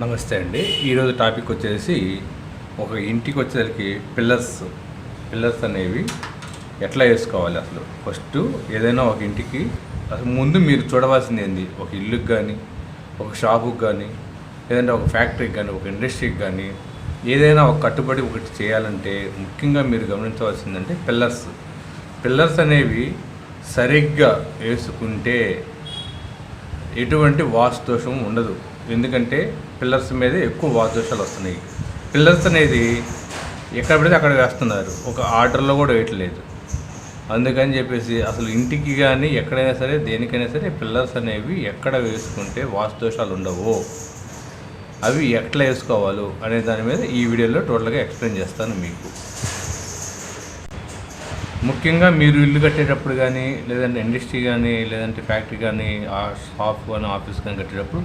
నమస్తే అండి. ఈరోజు టాపిక్ వచ్చేసి ఒక ఇంటికి వచ్చేసరికి పిల్లర్స్ పిల్లర్స్ అనేవి ఎట్లా వేసుకోవాలి అసలు? ఫస్ట్ ఏదైనా ఒక ఇంటికి అసలు ముందు మీరు చూడవలసింది ఏంది? ఒక ఇల్లుకి కానీ ఒక షాపుకి కానీ లేదంటే ఒక ఫ్యాక్టరీకి కానీ ఒక ఇండస్ట్రీకి కానీ ఏదైనా ఒక కట్టుబడి ఒకటి చేయాలంటే ముఖ్యంగా మీరు గమనించవలసిందంటే పిల్లర్స్. పిల్లర్స్ అనేవి సరిగ్గా వేసుకుంటే ఎటువంటి వాస్తు దోషం ఉండదు. ఎందుకంటే పిల్లర్స్ మీద ఎక్కువ వాదోషాలు వస్తున్నాయి. పిల్లర్స్ అనేది ఎక్కడ పడితే అక్కడ వేస్తున్నారు. ఒక ఆర్డర్లో కూడా వేయట్లేదు అందుకని చెప్పేసి అసలు ఇంటికి కానీ ఎక్కడైనా సరే దేనికైనా సరే పిల్లర్స్ అనేవి ఎక్కడ వేసుకుంటే వాస్తుదోషాలు ఉండవు. అవి ఎట్లా వేసుకోవాలో అనే దాని మీద ఈ వీడియోలో టోటల్గా ఎక్స్ప్లెయిన్ చేస్తాను మీకు. ముఖ్యంగా మీరు ఇల్లు కట్టేటప్పుడు కానీ లేదంటే ఇండస్ట్రీ కానీ లేదంటే ఫ్యాక్టరీ కానీ షాప్ కానీ ఆఫీస్ కానీ కట్టేటప్పుడు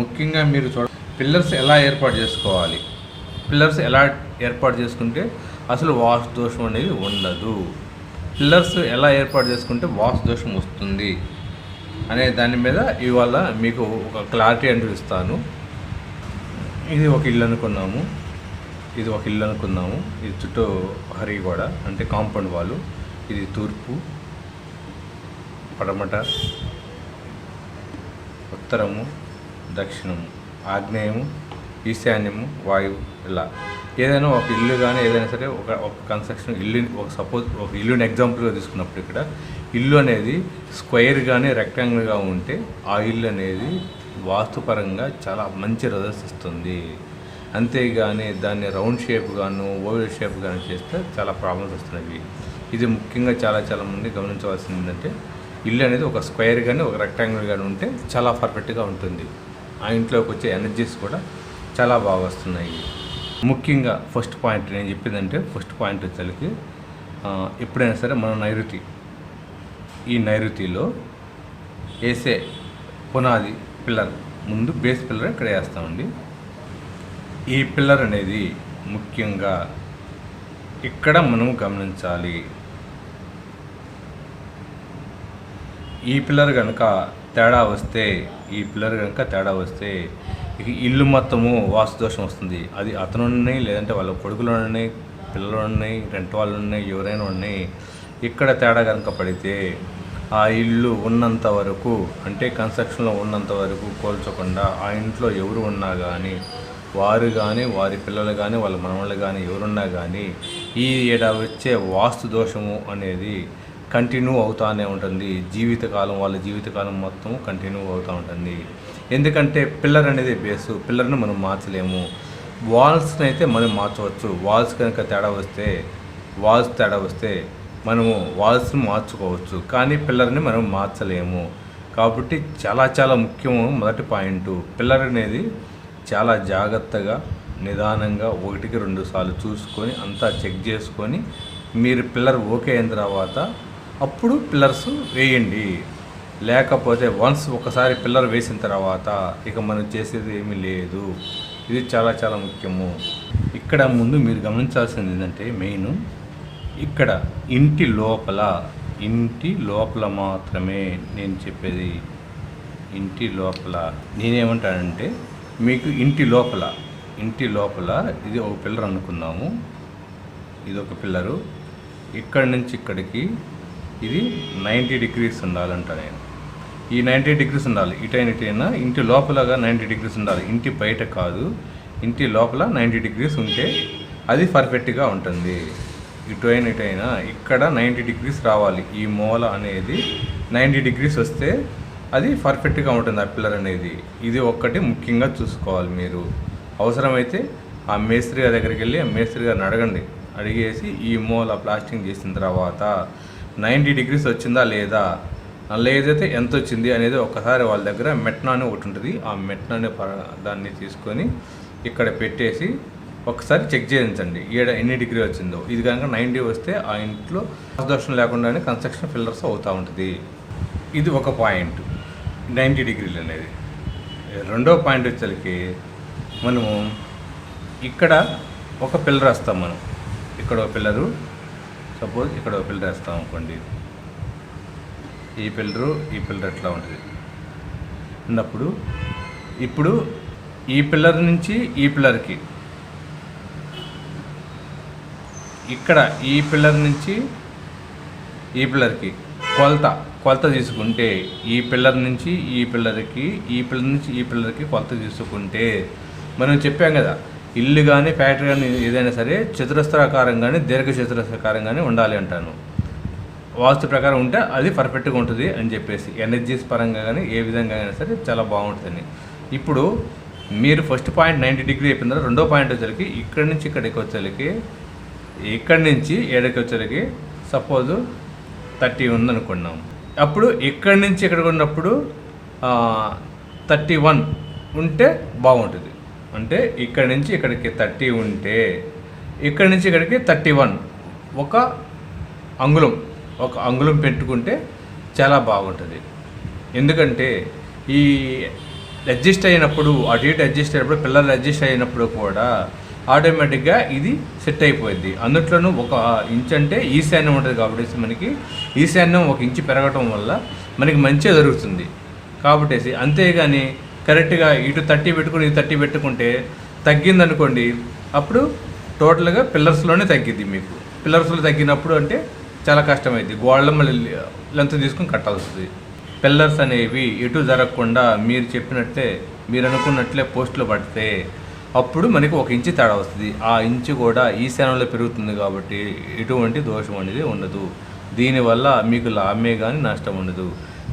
ముఖ్యంగా మీరు చూడ పిల్లర్స్ ఎలా ఏర్పాటు చేసుకోవాలి? పిల్లర్స్ ఎలా ఏర్పాటు చేసుకుంటే అసలు వాస్తు దోషం అనేది ఉండదు. పిల్లర్స్ ఎలా ఏర్పాటు చేసుకుంటే వాస్తు దోషం వస్తుంది అనే దాని మీద ఇవాళ మీకు ఒక క్లారిటీ అంటూ ఇస్తాను. ఇది ఒక ఇల్లు అనుకున్నాము. ఇది ఒక ఇల్లు అనుకున్నాము. ఇది చుట్టూ హరి గోడ అంటే కాంపౌండ్ వాళ్ళు ఇది తూర్పు పడమట ఉత్తరము దక్షిణము ఆగ్నేయము ఈశాన్యము వాయువు ఇలా. ఏదైనా ఒక ఇల్లు కానీ ఏదైనా సరే ఒక ఒక కన్స్ట్రక్షన్ ఇల్లు ఒక సపోజ్ ఒక ఇల్లుని ఎగ్జాంపుల్గా తీసుకున్నప్పుడు ఇక్కడ ఇల్లు అనేది స్క్వేర్ కానీ రెక్టాంగిల్గా ఉంటే ఆ ఇల్లు అనేది వాస్తుపరంగా చాలా మంచి రిజల్ట్స్ ఇస్తుంది. అంతేగాని దాన్ని రౌండ్ షేప్ గాను ఓవర్ షేప్ గాను చేస్తే చాలా ప్రాబ్లమ్స్ వస్తున్నాయి ఇది ముఖ్యంగా చాలా చాలా మంది గమనించవలసింది ఏంటంటే ఇల్లు అనేది ఒక స్క్వేర్ కానీ ఒక రెక్టాంగిల్ కానీ ఉంటే చాలా పర్ఫెక్ట్గా ఉంటుంది. ఆ ఇంట్లోకి వచ్చే ఎనర్జీస్ కూడా చాలా బాగా వస్తున్నాయి. ముఖ్యంగా ఫస్ట్ పాయింట్ నేను చెప్పేదంటే ఫస్ట్ పాయింట్ వచ్చేసరికి ఎప్పుడైనా సరే మన నైరుతి ఈ నైరుతిలో వేసే పునాది పిల్లర్ ముందు బేస్ పిల్లర్ ఇక్కడ వేస్తామండి ఈ పిల్లర్ అనేది ముఖ్యంగా ఇక్కడ మనం గమనించాలి. ఈ పిల్లర్ కనుక తేడా వస్తే ఈ పిల్లర్ కనుక తేడా వస్తే ఇక ఇల్లు మొత్తము వాస్తు దోషం వస్తుంది. అది అతనున్నాయి లేదంటే వాళ్ళ కొడుకులు ఉన్నాయి పిల్లలు ఉన్నాయి రెంట్ వాళ్ళు ఉన్నాయి ఎవరైనా ఉన్నాయి. ఇక్కడ తేడా కనుక పడితే ఆ ఇల్లు ఉన్నంత వరకు అంటే కన్స్ట్రక్షన్లో ఉన్నంత వరకు కోల్చకుండా ఆ ఇంట్లో ఎవరు ఉన్నా కానీ వారు కానీ వారి పిల్లలు కానీ వాళ్ళ మనవాళ్ళు కానీ ఎవరున్నా కానీ ఈ ఏడా వచ్చే వాస్తు దోషము అనేది కంటిన్యూ అవుతానే ఉంటుంది. జీవితకాలం వాళ్ళ జీవితకాలం మొత్తం కంటిన్యూ అవుతూ ఉంటుంది. ఎందుకంటే పిల్లర్ అనేది బేసు. పిల్లర్ని మనం మార్చలేము. వాల్స్ని అయితే మనం మార్చవచ్చు. వాల్స్ కనుక తేడా వస్తే వాల్స్ తేడా వస్తే మనము వాల్స్ని మార్చుకోవచ్చు. కానీ పిల్లర్ని మనం మార్చలేము. కాబట్టి చాలా చాలా ముఖ్యము మొదటి పాయింట్. పిల్లర్ అనేది చాలా జాగ్రత్తగా నిదానంగా ఒకటికి రెండు సార్లు చూసుకొని అంతా చెక్ చేసుకొని మీరు పిల్లర్ ఓకే అయిన తర్వాత అప్పుడు పిల్లర్స్ వేయండి. లేకపోతే వన్స్ ఒకసారి పిల్లర్ వేసిన తర్వాత ఇక మనం చేసేది ఏమీ లేదు. ఇది చాలా చాలా ముఖ్యము. ఇక్కడ ముందు మీరు గమనించాల్సింది ఏంటంటే మెయిన్ ఇక్కడ ఇంటి లోపల ఇంటి లోపల మాత్రమే నేను చెప్పేది. ఇంటి లోపల నేనేమంటానంటే మీకు ఇంటి లోపల ఇంటి లోపల ఇది ఒక పిల్లర్ అనుకుందాము. ఇది ఒక పిల్లరు. ఇక్కడి నుంచి ఇక్కడికి ఇది నైంటీ డిగ్రీస్ ఉండాలంట నేను. ఈ నైంటీ డిగ్రీస్ ఉండాలి. ఇటైన ఇటైనా ఇంటి లోపలగా నైంటీ డిగ్రీస్ ఉండాలి. ఇంటి బయట కాదు. ఇంటి లోపల నైంటీ డిగ్రీస్ ఉంటే అది పర్ఫెక్ట్గా ఉంటుంది. ఇటు అయిన ఇటైనా ఇక్కడ నైంటీ డిగ్రీస్ రావాలి. ఈ మూల అనేది నైంటీ డిగ్రీస్ వస్తే అది పర్ఫెక్ట్గా ఉంటుంది ఆ పిల్లర్ అనేది. ఇది ఒక్కటి ముఖ్యంగా చూసుకోవాలి మీరు. అవసరమైతే ఆ మేస్త్రి గారి దగ్గరికి వెళ్ళి ఆ మేస్త్రి గారిని అడగండి. అడిగేసి ఈ మూల ప్లాస్టింగ్ చేసిన తర్వాత నైంటీ డిగ్రీస్ వచ్చిందా లేదా? లేదైతే ఎంత వచ్చింది అనేది ఒకసారి వాళ్ళ దగ్గర మెట్నా అని ఒకటి ఉంటుంది ఆ మెట్నా అనే దాన్ని తీసుకొని ఇక్కడ పెట్టేసి ఒకసారి చెక్ చేయించండి. ఈడ ఎన్ని డిగ్రీ వచ్చిందో. ఇది కనుక నైంటీ వస్తే ఆ ఇంట్లో దోషం లేకుండానే కన్స్ట్రక్షన్ ఫిల్లర్స్ అవుతూ ఉంటుంది. ఇది ఒక పాయింట్. నైంటీ డిగ్రీలు అనేది. రెండో పాయింట్ వచ్చేసరికి మనము ఇక్కడ ఒక పిల్లర్ వేస్తాం మనం. ఇక్కడ ఒక పిల్లరు సపోజ్ ఇక్కడ ఒక పిల్లర్ వేస్తాం అనుకోండి. ఈ పిల్లరు ఈ పిల్లర్ ఎట్లా ఉంటుంది? ఉన్నప్పుడు ఇప్పుడు ఈ పిల్లర్ నుంచి ఈ పిల్లర్కి ఇక్కడ ఈ పిల్లర్ నుంచి ఈ పిల్లర్కి కొలత కొలత తీసుకుంటే ఈ పిల్లర్ నుంచి ఈ పిల్లర్కి ఈ పిల్లర్ నుంచి ఈ పిల్లర్కి కొలత తీసుకుంటే మనం చెప్పాం కదా ఇల్లు కానీ ఫ్యాక్టరీ కానీ ఏదైనా సరే చతురస్రాకారం కానీ దీర్ఘ చతురస్రాకారం కానీ ఉండాలి అంటాను. వాస్తు ప్రకారం ఉంటే అది పర్ఫెక్ట్గా ఉంటుంది అని చెప్పేసి ఎనర్జీస్ పరంగా కానీ ఏ విధంగా అయినా సరే చాలా బాగుంటుందని ఇప్పుడు మీరు ఫస్ట్ పాయింట్ నైంటీ డిగ్రీ అయిపోయిన తర్వాత రెండో పాయింట్ వచ్చేసరికి ఇక్కడి నుంచి ఇక్కడికి వచ్చేసరికి ఇక్కడి నుంచి ఏడకి వచ్చేసరికి సపోజ్ థర్టీ ఉందనుకున్నాం అప్పుడు ఇక్కడి నుంచి ఇక్కడికి ఉన్నప్పుడు థర్టీ వన్ ఉంటే బాగుంటుంది. అంటే ఇక్కడి నుంచి ఇక్కడికి థర్టీ ఉంటే ఇక్కడి నుంచి ఇక్కడికి థర్టీ వన్. ఒక అంగుళం ఒక అంగుళం పెట్టుకుంటే చాలా బాగుంటుంది. ఎందుకంటే ఈ అడ్జస్ట్ అయినప్పుడు అటు ఇటు అడ్జస్ట్ అయినప్పుడు పిల్లలు అడ్జస్ట్ అయినప్పుడు కూడా ఆటోమేటిక్గా ఇది సెట్ అయిపోయింది అందుట్లోనూ ఒక ఇంచ్ అంటే ఈశాన్యం ఉంటుంది కాబట్టి మనకి ఈశాన్యం ఒక ఇంచు పెరగటం వల్ల మనకి మంచిగా జరుగుతుంది. కాబట్టి అంతేగాని కరెక్ట్గా ఇటు తట్టి పెట్టుకుని ఇటు తట్టి పెట్టుకుంటే తగ్గిందనుకోండి అప్పుడు టోటల్గా పిల్లర్స్లోనే తగ్గిద్ది మీకు. పిల్లర్స్లో తగ్గినప్పుడు అంటే చాలా కష్టమైంది గోడల మళ్ళీ లెంత్ తీసుకుని కట్టాల్సి వస్తుంది పిల్లర్స్ అనేవి ఎటు జరగకుండా మీరు చెప్పినట్లే మీరు అనుకున్నట్లే పోస్టులు పడితే అప్పుడు మనకి ఒక ఇంచు తేడా వస్తుంది. ఆ ఇంచు కూడా ఈశాన్యంలో పెరుగుతుంది కాబట్టి ఎటువంటి దోషం అనేది ఉండదు. దీనివల్ల మీకు లాభమే కానీ నష్టం ఉండదు.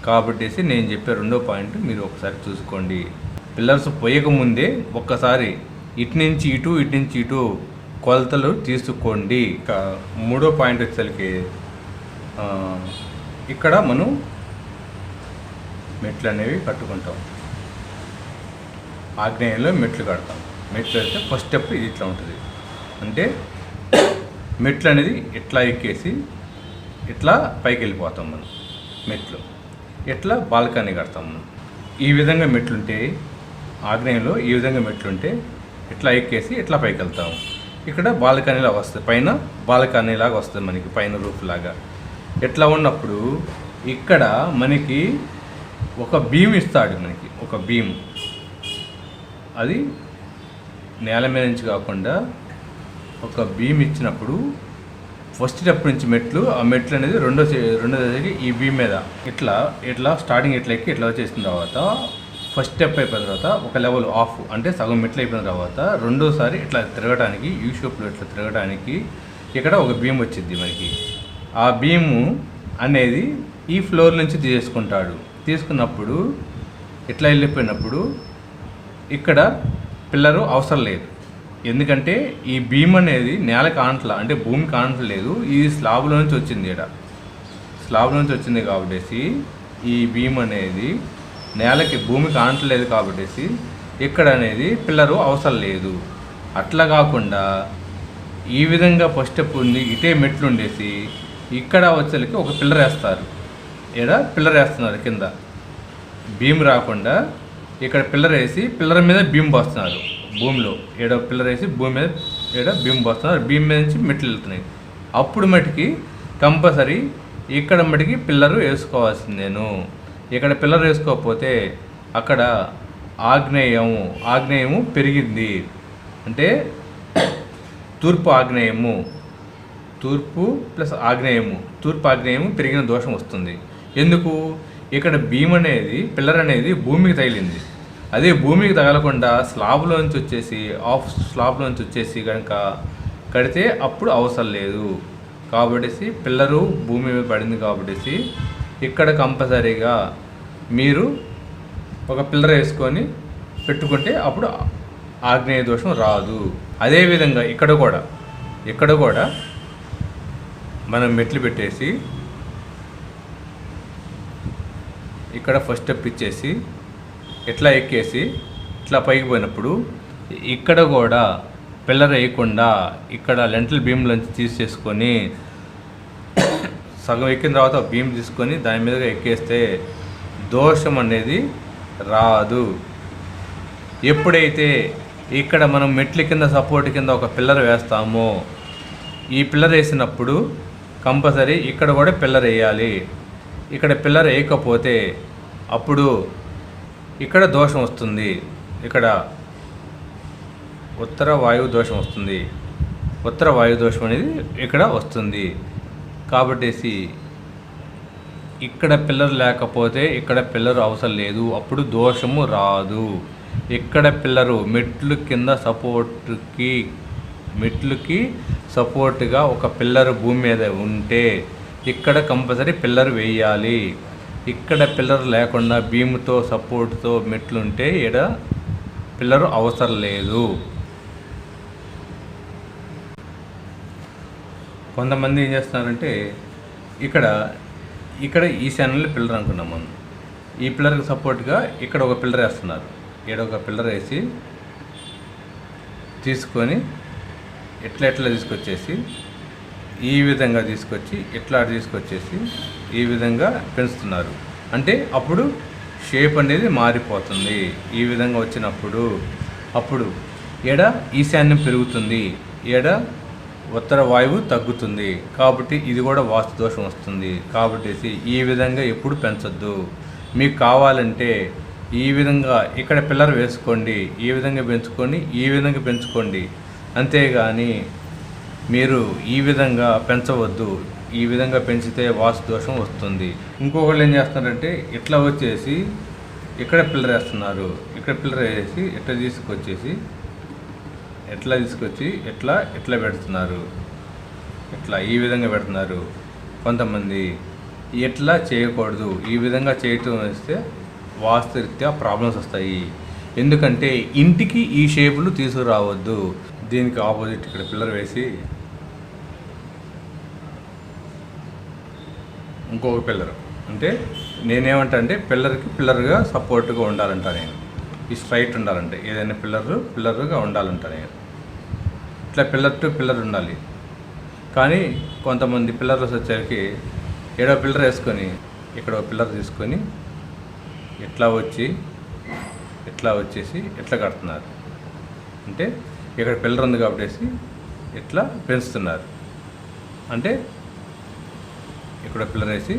కాబట్టి నేను చెప్పే రెండో పాయింట్ మీరు ఒకసారి చూసుకోండి. పిల్లర్స్ పోయకముందే ఒక్కసారి ఇటు నుంచి ఇటు ఇటు నుంచి ఇటు కొలతలు తీసుకోండి. ఇక మూడో పాయింట్ వచ్చేసరికి ఇక్కడ మనం మెట్లు అనేవి కట్టుకుంటాం. ఆగ్నేయంలో మెట్లు కడతాం. మెట్లు అయితే ఫస్ట్ స్టెప్ ఇది ఇట్లా ఉంటుంది. అంటే మెట్లు అనేది ఇట్లా ఎక్కేసి ఇట్లా పైకి వెళ్ళిపోతాం మనం మెట్లు. ఇట్లా బాల్కనీ కడతాము మనం? ఈ విధంగా మెట్లుంటే ఆగ్నేయంలో ఈ విధంగా మెట్లుంటే ఇట్లా ఎక్కేసి ఇట్లా పైకి వెళ్తాము ఇక్కడ బాల్కనీలాగా వస్తుంది. పైన బాల్కనీలాగా వస్తుంది మనకి పైన రూఫ్ లాగా ఇట్లా ఉన్నప్పుడు ఇక్కడ మనకి ఒక భీమ్ ఇస్తాడు మనకి ఒక భీమ్ అది నేల మీద నుంచి కాకుండా ఒక భీమ్ ఇచ్చినప్పుడు ఫస్ట్ స్టెప్ నుంచి మెట్లు ఆ మెట్లు అనేది రెండో రెండో దగ్గరికి ఈ భీమ్ మీద. ఇట్లా ఇట్లా స్టార్టింగ్ ఇట్లా ఎక్కి ఇట్లా వచ్చేసిన తర్వాత ఫస్ట్ స్టెప్ అయిపోయిన తర్వాత ఒక లెవెల్ ఆఫ్ అంటే సగం మెట్లు అయిపోయిన తర్వాత రెండోసారి ఇట్లా తిరగడానికి యూ షేప్లో ఇట్లా తిరగడానికి ఇక్కడ ఒక భీమ్ వచ్చింది మనకి. ఆ భీము అనేది ఈ ఫ్లోర్ నుంచి తీసుకుంటాడు. తీసుకున్నప్పుడు ఇట్లా వెళ్ళిపోయినప్పుడు ఇక్కడ పిల్లరు అవసరం లేదు. ఎందుకంటే ఈ భీమ్ అనేది నేల కాంట్ల అంటే భూమి కాంటలేదు ఇది స్లాబ్లో నుంచి వచ్చింది ఇక్కడ స్లాబ్లో నుంచి వచ్చింది కాబట్టి ఈ భీమ్ అనేది నేలకి భూమి కాంటలేదు కాబట్టి ఇక్కడ అనేది పిల్లరు అవసరం లేదు. అట్లా కాకుండా ఈ విధంగా ఫస్ట్ స్టెప్ ఉంది ఇటే మెట్లు ఉండేసి ఇక్కడ వచ్చేలకి ఒక పిల్లర్ వేస్తారు. ఇక్కడ పిల్లర్ వేస్తున్నారు కింద. భీమ్ రాకుండా ఇక్కడ పిల్లర్ వేసి పిల్లర్ మీద భీమ్ పోస్తున్నారు. భూమిలో ఏడో పిల్లర్ వేసి భూమి మీద ఏడో భీమ్ పోస్తున్నారు. భీమ్ మీద నుంచి మెట్లు వెళ్తున్నాయి. అప్పుడు మటుకి కంపల్సరీ ఇక్కడ మటుకి పిల్లరు వేసుకోవాల్సిందేను. ఇక్కడ పిల్లర్ వేసుకోకపోతే అక్కడ ఆగ్నేయము ఆగ్నేయము పెరిగింది. అంటే తూర్పు ఆగ్నేయము తూర్పు ప్లస్ ఆగ్నేయము తూర్పు ఆగ్నేయము పెరిగిన దోషం వస్తుంది. ఎందుకు? ఇక్కడ భీమ్ అనేది పిల్లర్ అనేది భూమికి తగిలింది. అదే భూమికి తగలకుండా స్లాబ్లోంచి వచ్చేసి ఆఫ్ స్లాబ్లోంచి వచ్చేసి కనుక కడితే అప్పుడు అవసరం లేదు. కాబట్టి పిల్లరు భూమి మీద పడింది కాబట్టి ఇక్కడ కంపల్సరీగా మీరు ఒక పిల్లర్ వేసుకొని పెట్టుకుంటే అప్పుడు ఆగ్నేయ దోషం రాదు. అదేవిధంగా ఇక్కడ కూడా ఇక్కడ కూడా మనం మెట్లు పెట్టేసి ఇక్కడ ఫస్ట్ స్టెప్ ఇచ్చేసి ఇట్లా ఎక్కేసి ఇట్లా పైకి పోయినప్పుడు ఇక్కడ కూడా పిల్లర్ వేయకుండా ఇక్కడ లెంటల్ బీమ్లోంచి తీసేసుకొని సగం ఎక్కిన తర్వాత బీమ్ తీసుకొని దాని మీదగా ఎక్కేస్తే దోషం అనేది రాదు. ఎప్పుడైతే ఇక్కడ మనం మెట్ల కింద సపోర్ట్ కింద ఒక పిల్లర్ వేస్తామో ఈ పిల్లర్ వేసినప్పుడు కంపల్సరీ ఇక్కడ కూడా పిల్లర్ వేయాలి. ఇక్కడ పిల్లర్ వేయకపోతే అప్పుడు ఇక్కడ దోషం వస్తుంది. ఇక్కడ ఉత్తర వాయువు దోషం వస్తుంది. ఉత్తర వాయు దోషం అనేది ఇక్కడ వస్తుంది. కాబట్టేసి ఇక్కడ పిల్లర్ లేకపోతే ఇక్కడ పిల్లర్ అవసరం లేదు. అప్పుడు దోషము రాదు. ఇక్కడ పిల్లరు మెట్లు కింద సపోర్ట్కి మెట్లుకి సపోర్ట్గా ఒక పిల్లర్ భూమి మీద ఉంటే ఇక్కడ కంపల్సరీ పిల్లర్ వేయాలి. ఇక్కడ పిల్లర్ లేకుండా భీముతో సపోర్ట్తో మెట్లు ఉంటే ఇక్కడ పిల్లర్ అవసరం లేదు. కొంతమంది ఏం చేస్తున్నారంటే ఇక్కడ ఇక్కడ ఈ ఛానల్ పిల్లర్ అనుకున్నాం మనం. ఈ పిల్లర్కి సపోర్ట్గా ఇక్కడ ఒక పిల్లర్ వేస్తున్నారు. ఇక్కడ ఒక పిల్లర్ వేసి తీసుకొని ఎట్లా ఎట్లా తీసుకొచ్చేసి ఈ విధంగా తీసుకొచ్చి ఎట్లా తీసుకొచ్చేసి ఈ విధంగా పెంచుతున్నారు. అంటే అప్పుడు షేప్ అనేది మారిపోతుంది. ఈ విధంగా వచ్చినప్పుడు అప్పుడు ఎడ ఈశాన్యం పెరుగుతుంది. ఎడ ఉత్తర వాయువు తగ్గుతుంది. కాబట్టి ఇది కూడా వాస్తు దోషం వస్తుంది. కాబట్టి ఈ విధంగా ఎప్పుడు పెంచొద్దు. మీకు కావాలంటే ఈ విధంగా ఇక్కడ పిల్లర్ వేసుకోండి. ఈ విధంగా పెంచుకొని ఈ విధంగా పెంచుకోండి. అంతేగాని మీరు ఈ విధంగా పెంచవద్దు. ఈ విధంగా పెంచితే వాస్తు దోషం వస్తుంది. ఇంకొకళ్ళు ఏం చేస్తున్నారంటే ఇట్లా వచ్చేసి ఇక్కడ పిల్లర్ వేస్తున్నారు. ఇక్కడ పిల్లర్ వేసి ఇట్లా తీసుకొచ్చేసి ఎట్లా తీసుకొచ్చి ఎట్లా ఎట్లా పెడుతున్నారు. ఎట్లా ఈ విధంగా పెడుతున్నారు. కొంతమంది ఎట్లా చేయకూడదు. ఈ విధంగా చేయటం వస్తే వాస్తురీత్యా ప్రాబ్లమ్స్ వస్తాయి. ఎందుకంటే ఇంటికి ఈ షేపులు తీసుకురావద్దు. దీనికి ఆపోజిట్ ఇక్కడ పిల్లర్ వేసి ఇంకొక పిల్లర్. అంటే నేనేమంటా అంటే పిల్లర్కి పిల్లర్గా సపోర్ట్గా ఉండాలంట నేను. ఈ స్ట్రైట్ ఉండాలంటే. ఏదైనా పిల్లర్ పిల్లర్గా ఉండాలంట నేను. ఇట్లా పిల్లర్ టు పిల్లర్ ఉండాలి. కానీ కొంతమంది పిల్లర్స్ వచ్చేసరికి ఏడో పిల్లర్ వేసుకొని ఇక్కడ ఒక పిల్లర్ తీసుకొని ఇట్లా వచ్చి ఇట్లా వచ్చేసి ఇట్లా కడుతున్నారు. అంటే ఇక్కడ పిల్లర్ ఉంది కాబట్టి ఇట్లా పెంచుతున్నారు. అంటే ఇక్కడ పిల్లర్ వేసి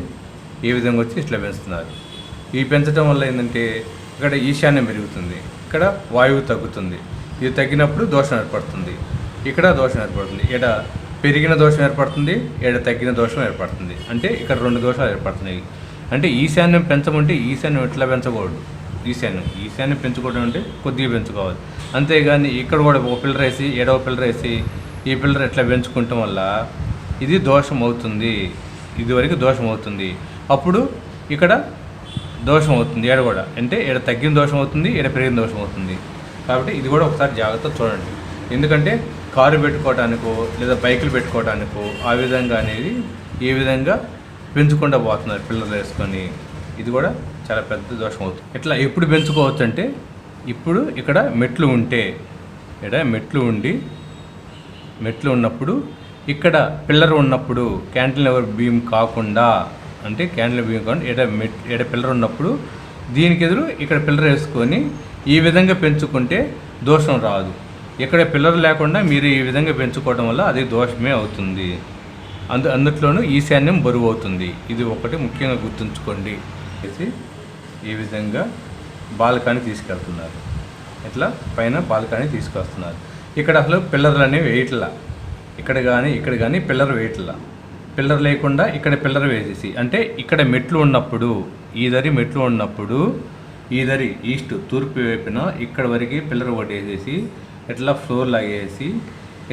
ఈ విధంగా వచ్చి ఇట్లా పెంచుతున్నారు. ఈ పెంచడం వల్ల ఏంటంటే ఇక్కడ ఈశాన్యం పెరుగుతుంది. ఇక్కడ వాయువు తగ్గుతుంది. ఇది తగ్గినప్పుడు దోషం ఏర్పడుతుంది. ఇక్కడ దోషం ఏర్పడుతుంది. ఇక్కడ పెరిగిన దోషం ఏర్పడుతుంది ఇక్కడ తగ్గిన దోషం ఏర్పడుతుంది. అంటే ఇక్కడ రెండు దోషాలు ఏర్పడుతున్నాయి. అంటే ఈశాన్యం పెంచమంటే ఈశాన్యం ఎట్లా పెంచకూడదు? ఈశాన్యం. ఈశాన్యం పెంచుకోవడం అంటే కొద్దిగా పెంచుకోవాలి. అంతేగాని ఇక్కడ కూడా ఒక పిల్లర్ వేసి ఏడవ పిల్లర్ వేసి ఈ పిల్లర్ ఎట్లా పెంచుకోవటం వల్ల ఇది దోషం అవుతుంది. ఇదివరకు దోషం అవుతుంది. అప్పుడు ఇక్కడ దోషం అవుతుంది ఏడ కూడా. అంటే ఎడ తగ్గిన దోషం అవుతుంది ఈడ పెరిగిన దోషం అవుతుంది. కాబట్టి ఇది కూడా ఒకసారి జాగ్రత్త చూడండి. ఎందుకంటే కారు పెట్టుకోవటానికో లేదా బైకులు పెట్టుకోవటానికో ఆ విధంగా అనేది ఏ విధంగా పెంచుకుంటూ పోతున్నారు పిల్లలు వేసుకొని. ఇది కూడా చాలా పెద్ద దోషం అవుతుంది. ఇట్లా ఎప్పుడు పెంచుకోవచ్చు అంటే ఇప్పుడు ఇక్కడ మెట్లు ఉంటే ఇక్కడ మెట్లు ఉండి మెట్లు ఉన్నప్పుడు ఇక్కడ పిల్లర్ ఉన్నప్పుడు క్యాంటిలివర్ బీమ్ కాకుండా అంటే క్యాంటిలివర్ బీమ్ కాకుండా ఎడ మెట్ ఎడ పిల్లర్ ఉన్నప్పుడు దీనికి ఎదురు ఇక్కడ పిల్లర్ వేసుకొని ఈ విధంగా పెంచుకుంటే దోషం రాదు. ఇక్కడ పిల్లర్ లేకుండా మీరు ఈ విధంగా పెంచుకోవడం వల్ల అది దోషమే అవుతుంది. అందు అందుట్లోనూ ఈశాన్యం బరువు అవుతుంది. ఇది ఒకటి ముఖ్యంగా గుర్తుంచుకోండి. చేసి ఈ విధంగా బాలకాన్ని తీసుకెళ్తున్నారు. ఇట్లా పైన బాలకాన్ని తీసుకొస్తున్నారు. ఇక్కడ అసలు పిల్లర్లు అనేవి వేయట్లా. ఇక్కడ కానీ ఇక్కడ కానీ పిల్లర్ వేయట్లా పిల్లర్ లేకుండా ఇక్కడ పిల్లర్ వేసేసి అంటే ఇక్కడ మెట్లు ఉన్నప్పుడు ఈ దరి మెట్లు ఉన్నప్పుడు ఈ దరి ఈస్ట్ తూర్పు వైపున ఇక్కడ వరకు పిల్లర్ ఒకటి ఎట్లా ఇట్లా ఫ్లోర్ లాగేసి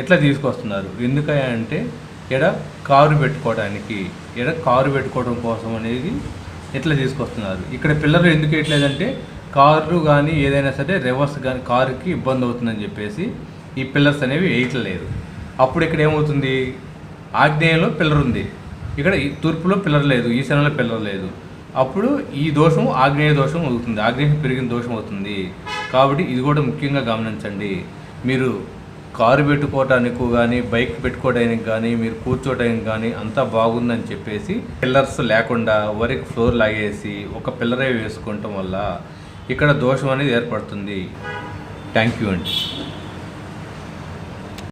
ఇట్లా తీసుకొస్తున్నారు? ఎందుకంటే అంటే ఇక్కడ కారు పెట్టుకోవడానికి ఇక్కడ కారు పెట్టుకోవడం కోసం అనేది ఎట్లా తీసుకొస్తున్నారు? ఇక్కడ పిల్లలు ఎందుకు వేయట్లేదంటే కారు కానీ ఏదైనా సరే రివర్స్ కానీ కారుకి ఇబ్బంది అవుతుందని చెప్పేసి ఈ పిల్లర్స్ అనేవి వేయట్లేదు. అప్పుడు ఇక్కడ ఏమవుతుంది? ఆగ్నేయంలో పిల్లర్ ఉంది ఇక్కడ ఈ తూర్పులో పిల్లర్ లేదు ఈశాన్యంలో పిల్లర్ లేదు అప్పుడు ఈ దోషం ఆగ్నేయ దోషం అవుతుంది. ఆగ్నేయం పెరిగిన దోషం అవుతుంది. కాబట్టి ఇది కూడా ముఖ్యంగా గమనించండి. మీరు కారు పెట్టుకోవటానికి కానీ బైక్ పెట్టుకోవడానికి కానీ మీరు కూర్చోవడానికి కానీ అంతా బాగుందని చెప్పేసి పిల్లర్స్ లేకుండా వరకు ఫ్లోర్ లాగేసి ఒక పిల్లరే వేసుకోవటం వల్ల ఇక్కడ దోషం అనేది ఏర్పడుతుంది. థ్యాంక్ యూ అండి.